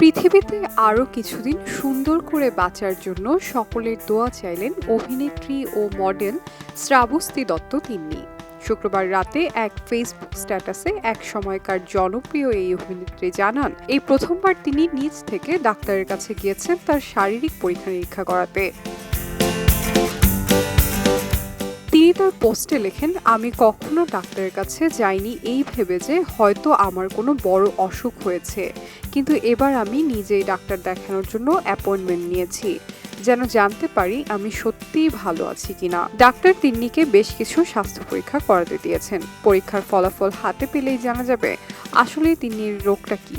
পৃথিবীতে আরও কিছুদিন সুন্দর করে বাঁচার জন্য সকলের দোয়া চাইলেন অভিনেত্রী ও মডেল শ্রাবস্তী দত্ত তিন্নি। শুক্রবার রাতে এক ফেসবুক স্ট্যাটাসে এক সময়কার জনপ্রিয় এই অভিনেত্রী জানান, এই প্রথমবার তিনি নিজ থেকে ডাক্তারের কাছে গিয়েছেন তার শারীরিক পরীক্ষা নিরীক্ষা করাতে। তার পোস্টে লেখেন, আমি কখনো ডাক্তারের কাছে যাইনি এই ভেবে যে হয়তো আমার কোনো বড় অসুখ হয়েছে। কিন্তু এবার আমি নিজেই ডাক্তার দেখানোর জন্য অ্যাপয়েন্টমেন্ট নিয়েছি। যেন জানতে পারি আমি সত্যিই ভালো আছি কিনা। ডাক্তার তিন্নিকে বেশ কিছু স্বাস্থ্য পরীক্ষা করাতে দিয়েছেন। পরীক্ষার ফলাফল হাতে পেলেই জানা যাবে আসলে তিন্নির রোগটা কি।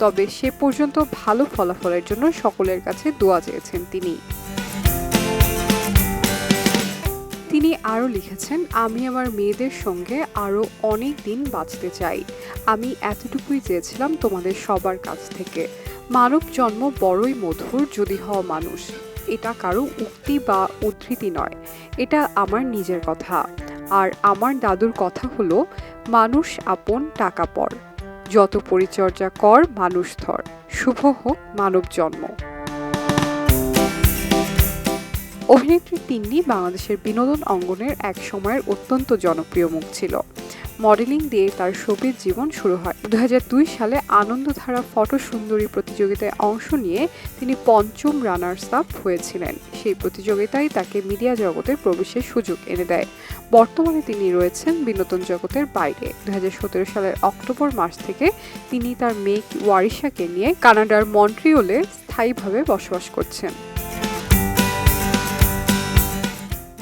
তবে সে পর্যন্ত ভালো ফলাফলের জন্য সকলের কাছে দোয়া চেয়েছেন তিনি। তিনি আরও লিখেছেন, আমি আমার মেয়েদের সঙ্গে আরও অনেক দিন বাঁচতে চাই। আমি এতটুকুই চেয়েছিলাম তোমাদের সবার কাছ থেকে। মানব জন্ম বড়ই মধুর যদি হওয়া মানুষ। এটা কারও উক্তি বা উদ্ধৃতি নয়। এটা আমার নিজের কথা। আর আমার দাদুর কথা হলো, মানুষ আপন, টাকা পর। যত পরিচর্যা কর, মানুষ ধর। শুভ হোক মানব জন্ম। অভিনেত্রী তিন্নি বাংলাদেশের বিনোদন অঙ্গনের এক সময়ের অত্যন্ত জনপ্রিয় মুখ ছিল। মডেলিং দিয়ে তার শোবিজ জীবন শুরু হয়। দুই হাজার দুই সালে আনন্দধারা ফটো সুন্দরী প্রতিযোগিতায় অংশ নিয়ে তিনি পঞ্চম রানার্স আপ হয়েছিলেন। সেই প্রতিযোগিতায় তাকে মিডিয়া জগতে প্রবেশের সুযোগ এনে দেয়। বর্তমানে তিনি রয়েছেন বিনোদন জগতের বাইরে। দুই হাজার সতেরো সালের অক্টোবর মাস থেকে তিনি তার মেয়ে ওয়ারিশাকে নিয়ে কানাডার মন্ট্রিওলে স্থায়ীভাবে বসবাস করছেন।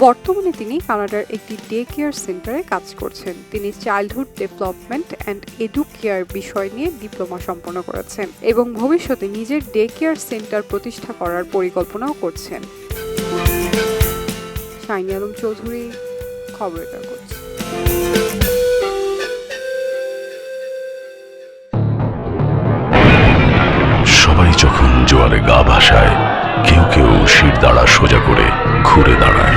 বর্তমানে তিনি কানাডার একটি ডে কেয়ার সেন্টারে কাজ করছেন। তিনি childhood development and edu care বিষয় নিয়ে ডিপ্লোমা সম্পন্ন করেছেন এবং ভবিষ্যতে নিজের ডে কেয়ার সেন্টার প্রতিষ্ঠা করার পরিকল্পনাও করছেন। শাইনি আলম চৌধুরী খবরের কাগজ সবাই যখন জোয়ারে গা ভাসায়, কেউ কেউ শির দাঁড়া সোজা করে ঘুরে দাঁড়ায়।